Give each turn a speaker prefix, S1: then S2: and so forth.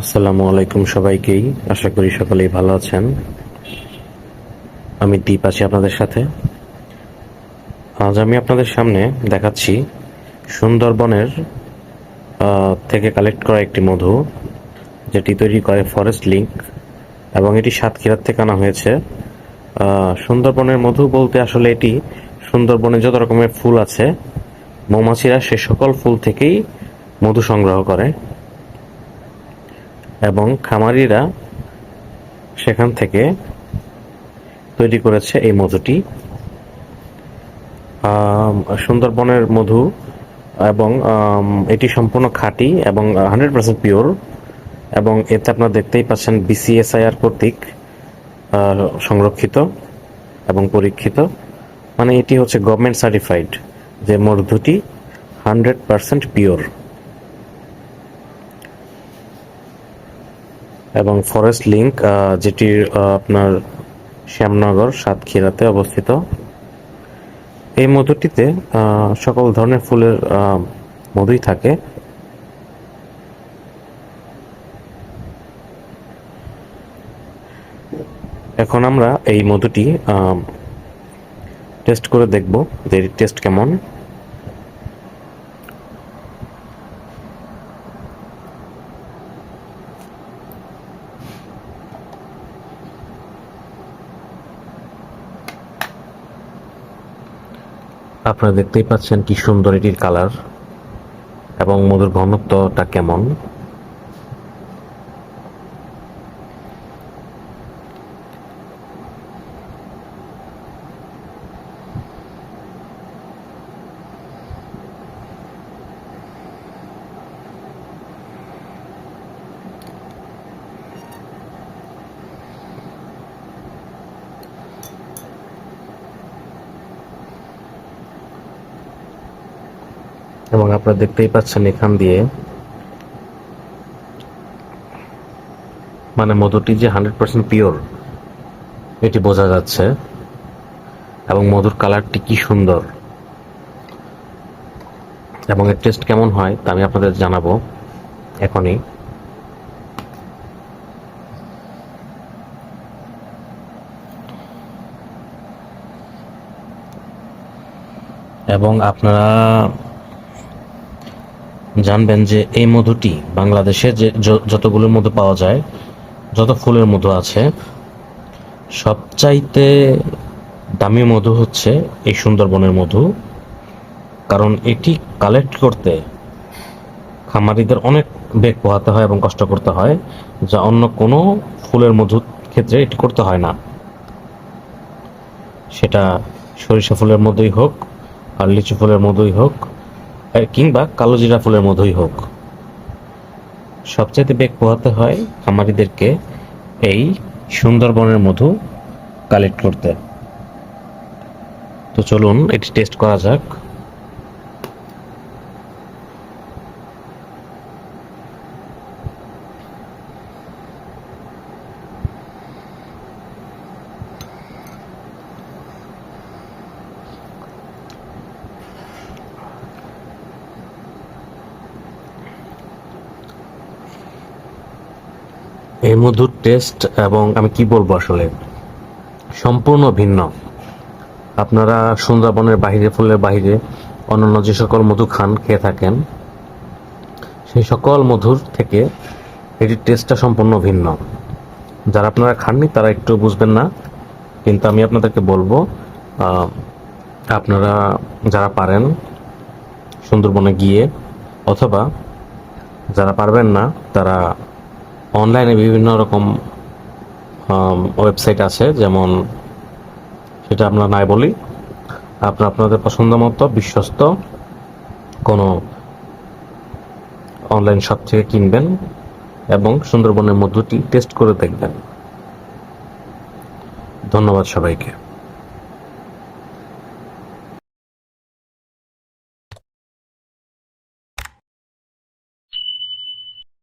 S1: আসসালামু আলাইকুম সবাইকেই। আশা করি সকলেই ভালো আছেন। আমি দীপ আছি আপনাদের সাথে। আজ আমি আপনাদের সামনে দেখাচ্ছি সুন্দরবনের থেকে কালেক্ট করা একটি মধু, যেটি তৈরি করে ফরেস্ট লিঙ্ক এবং এটি সাতক্ষীরার থেকে আনা হয়েছে। সুন্দরবনের মধু বলতে আসলে এটি সুন্দরবনে যত রকমের ফুল আছে, মৌমাছিরা সে সকল ফুল থেকেই মধু সংগ্রহ করে। এবং খামারিরা সেখান থেকে তৈরি করেছে এই মধুটি। সুন্দরবনের মধু এবং এটি সম্পূর্ণ খাঁটি এবং হান্ড্রেড পার্সেন্ট পিওর এবং এতে আপনারা দেখতেই পাচ্ছেন বিসিএসআইআর কর্তৃক সংরক্ষিত এবং পরীক্ষিত। মানে এটি হচ্ছে গভর্নমেন্ট সার্টিফাইড যে মধুটি হান্ড্রেড পার্সেন্ট পিওর। এবং ফরেস্ট লিংক যেটি আপনার শ্যামনগর, সাতক্ষীরাতে অবস্থিত। এই মধুটিতে সকল ধরনের ফুলের মধুই থাকে। এখন আমরা এই মধুটি টেস্ট করে দেখব যে টেস্ট কেমন। আপনারা দেখতেই পাচ্ছেন কি সুন্দর এটির কালার এবং মধুর ঘনত্বটা কেমন। এবং আপনারা দেখতেই পাচ্ছেন এখান দিয়ে। মানে মধুটি যে হান্ড্রেড পার্সেন্ট পিওর, এটি বোঝা যাচ্ছে। এবং মধুর কালারটি কি সুন্দর। এবং এর টেস্ট কেমন হয়, তা আমি আপনাদের জানাব এখনই। এবং আপনারা জানবেন যে এই মধুটি বাংলাদেশে যে য- যতগুলো মধু পাওয়া যায়, যত ফুলের মধু আছে, সবচাইতে দামি মধু হচ্ছে এই সুন্দরবনের মধু। কারণ এটি কালেক্ট করতে খামারিদের অনেক বেগ পোহাতে হয় এবং কষ্ট করতে হয়, যা অন্য কোনো ফুলের মধুর ক্ষেত্রে এটি করতে হয় না। সেটা সরিষা ফুলের মধুই হোক, আর লিচু ফুলের মধুই হোক কিংবা কালো জিরা ফুলের মধুই হোক। সবচেয়ে বেগ পোহাতে হয় খামারিদেরকে এই সুন্দরবনের মধু কালেক্ট করতে। তো চলুন, এটি টেস্ট করা যাক। এই মধুর টেস্ট এবং আমি কি বলব আসলে? সম্পূর্ণ ভিন্ন। আপনারা সুন্দরবনের বাইরে ফুলের বাইরে অন্যান্য যে সকল মধু খান, খেয়ে থাকেন, সেই সকল মধুর থেকে এটির টেস্টটা সম্পূর্ণ ভিন্ন। যারা আপনারা খাননি, তারা একটু বুঝবেন না, কিন্তু আমি আপনাদেরকে বলব আপনারা যারা পারেন সুন্দরবনে গিয়ে, অথবা যারা পারবেন না, তারা অনলাইনে বিভিন্ন রকম ওয়েবসাইট আছে, যেমন সেটা আমরা নাই বলি। আপনার, আপনাদের পছন্দ মতো বিশ্বস্ত কোনো অনলাইন শপ থেকে কিনবেন এবং সুন্দরবনের মধ্যটি টেস্ট করে দেখবেন। ধন্যবাদ সবাইকে।